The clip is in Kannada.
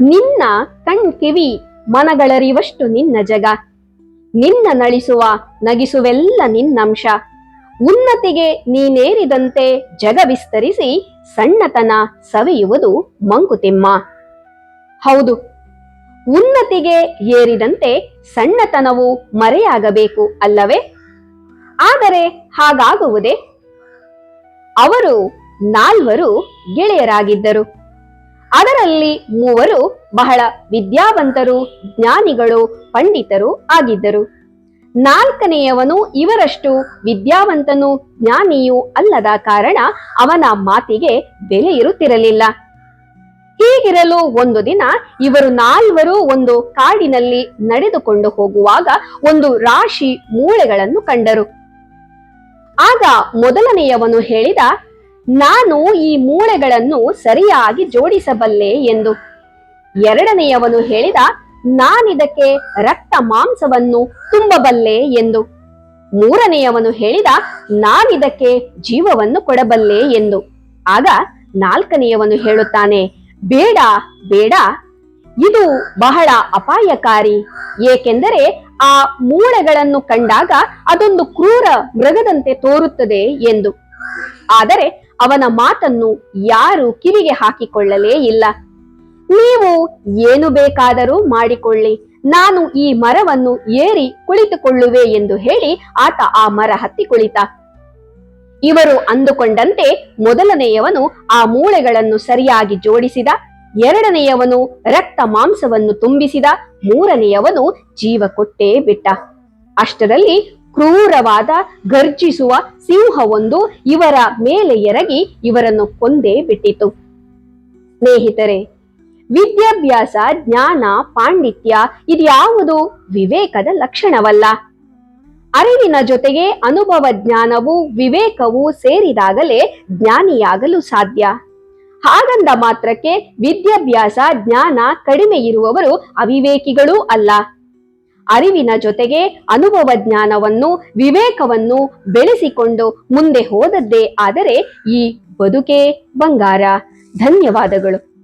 ನಿನ್ನ ಕಣ್ ಕಿವಿ ಮನಗಳರಿವಷ್ಟು ನಿನ್ನ ಜಗ. ನಿನ್ನ ನಳಿಸುವ, ನಗಿಸುವೆಲ್ಲ ನಿನ್ನಂಶ. ಉನ್ನತಿಗೆ ನೀನೇರಿದಂತೆ ಜಗ ವಿಸ್ತರಿಸಿ ಸಣ್ಣತನ ಸವೆಯುವುದು ಮಂಕುತಿಮ್ಮ. ಹೌದು, ಉನ್ನತಿಗೆ ಏರಿದಂತೆ ಸಣ್ಣತನವು ಮರೆಯಾಗಬೇಕು ಅಲ್ಲವೇ? ಆದರೆ ಹಾಗಾಗುವುದೇ? ಅವರು ನಾಲ್ವರು ಗೆಳೆಯರಾಗಿದ್ದರು. ಅದರಲ್ಲಿ ಮೂವರು ಬಹಳ ವಿದ್ಯಾವಂತರು, ಜ್ಞಾನಿಗಳು, ಪಂಡಿತರು ಆಗಿದ್ದರು. ನಾಲ್ಕನೆಯವನು ಇವರಷ್ಟು ವಿದ್ಯಾವಂತನು ಜ್ಞಾನಿಯೂ ಅಲ್ಲದ ಕಾರಣ ಅವನ ಮಾತಿಗೆ ಬೆಲೆ ಇರುತ್ತಿರಲಿಲ್ಲ. ಹೀಗಿರಲು ಒಂದು ದಿನ ಇವರು ನಾಲ್ವರು ಒಂದು ಕಾಡಿನಲ್ಲಿ ನಡೆದುಕೊಂಡು ಹೋಗುವಾಗ ಒಂದು ರಾಶಿ ಮೂಳೆಗಳನ್ನು ಕಂಡರು. ಆಗ ಮೊದಲನೆಯವನು ಹೇಳಿದ ನಾನು ಈ ಮೂಳೆಗಳನ್ನು ಸರಿಯಾಗಿ ಜೋಡಿಸಬಲ್ಲೆ ಎಂದು. ಎರಡನೆಯವನು ಹೇಳಿದ, ನಾನಿದಕ್ಕೆ ರಕ್ತ ಮಾಂಸವನ್ನು ತುಂಬಬಲ್ಲೆ ಎಂದು. ಮೂರನೆಯವನು ಹೇಳಿದ, ನಾನಿದಕ್ಕೆ ಜೀವವನ್ನು ಕೊಡಬಲ್ಲೆ ಎಂದು. ಆಗ ನಾಲ್ಕನೆಯವನು ಹೇಳುತ್ತಾನೆ, ಬೇಡ ಬೇಡ. ಇದು ಬಹಳ ಅಪಾಯಕಾರಿ. ಏಕೆಂದರೆ ಆ ಮೂಳೆಗಳನ್ನು ಕಂಡಾಗ ಅದೊಂದು ಕ್ರೂರ ಮೃಗದಂತೆ ತೋರುತ್ತದೆ ಎಂದು. ಆದರೆ ಅವನ ಮಾತನ್ನು ಯಾರು ಕಿವಿಗೆ ಹಾಕಿಕೊಳ್ಳಲೇ ಇಲ್ಲ. ನೀವು ಏನು ಬೇಕಾದರೂ ಮಾಡಿಕೊಳ್ಳಿ. ನಾನು ಈ ಮರವನ್ನು ಏರಿ ಕುಳಿತುಕೊಳ್ಳುವೆ ಎಂದು ಹೇಳಿ ಆತ ಆ ಮರ ಹತ್ತಿ ಕುಳಿತ. ಇವರು ಅಂದುಕೊಂಡಂತೆ ಮೊದಲನೆಯವನು ಆ ಮೂಳೆಗಳನ್ನು ಸರಿಯಾಗಿ ಜೋಡಿಸಿದ, ಎರಡನೆಯವನು ರಕ್ತ ಮಾಂಸವನ್ನು ತುಂಬಿಸಿದ, ಮೂರನೆಯವನು ಜೀವ ಕೊಟ್ಟೇ ಬಿಟ್ಟ. ಅಷ್ಟರಲ್ಲಿ ಕ್ರೂರವಾದ ಗರ್ಜಿಸುವ ಸಿಂಹವೊಂದು ಇವರ ಮೇಲೆ ಎರಗಿ ಇವರನ್ನು ಕೊಂದೇ ಬಿಟ್ಟಿತು. ಸ್ನೇಹಿತರೆ, ವಿದ್ಯಾಭ್ಯಾಸ, ಜ್ಞಾನ, ಪಾಂಡಿತ್ಯ ಇದ್ಯಾವುದು ವಿವೇಕದ ಲಕ್ಷಣವಲ್ಲ. ಅರಿವಿನ ಜೊತೆಗೆ ಅನುಭವ ಜ್ಞಾನವು ವಿವೇಕವು ಸೇರಿದಾಗಲೇ ಜ್ಞಾನಿಯಾಗಲು ಸಾಧ್ಯ. ಹಾಗಂದ ಮಾತ್ರಕ್ಕೆ ವಿದ್ಯಾಭ್ಯಾಸ, ಜ್ಞಾನ ಕಡಿಮೆ ಇರುವವರು ಅವಿವೇಕಿಗಳೂ ಅಲ್ಲ. ಅರಿವಿನ ಜೊತೆಗೆ ಅನುಭವ ಜ್ಞಾನವನ್ನು ವಿವೇಕವನ್ನು ಬೆಳೆಸಿಕೊಂಡು ಮುಂದೆ ಹೋದದ್ದೇ ಆದರೆ ಈ ಬದುಕೇ ಬಂಗಾರ. ಧನ್ಯವಾದಗಳು.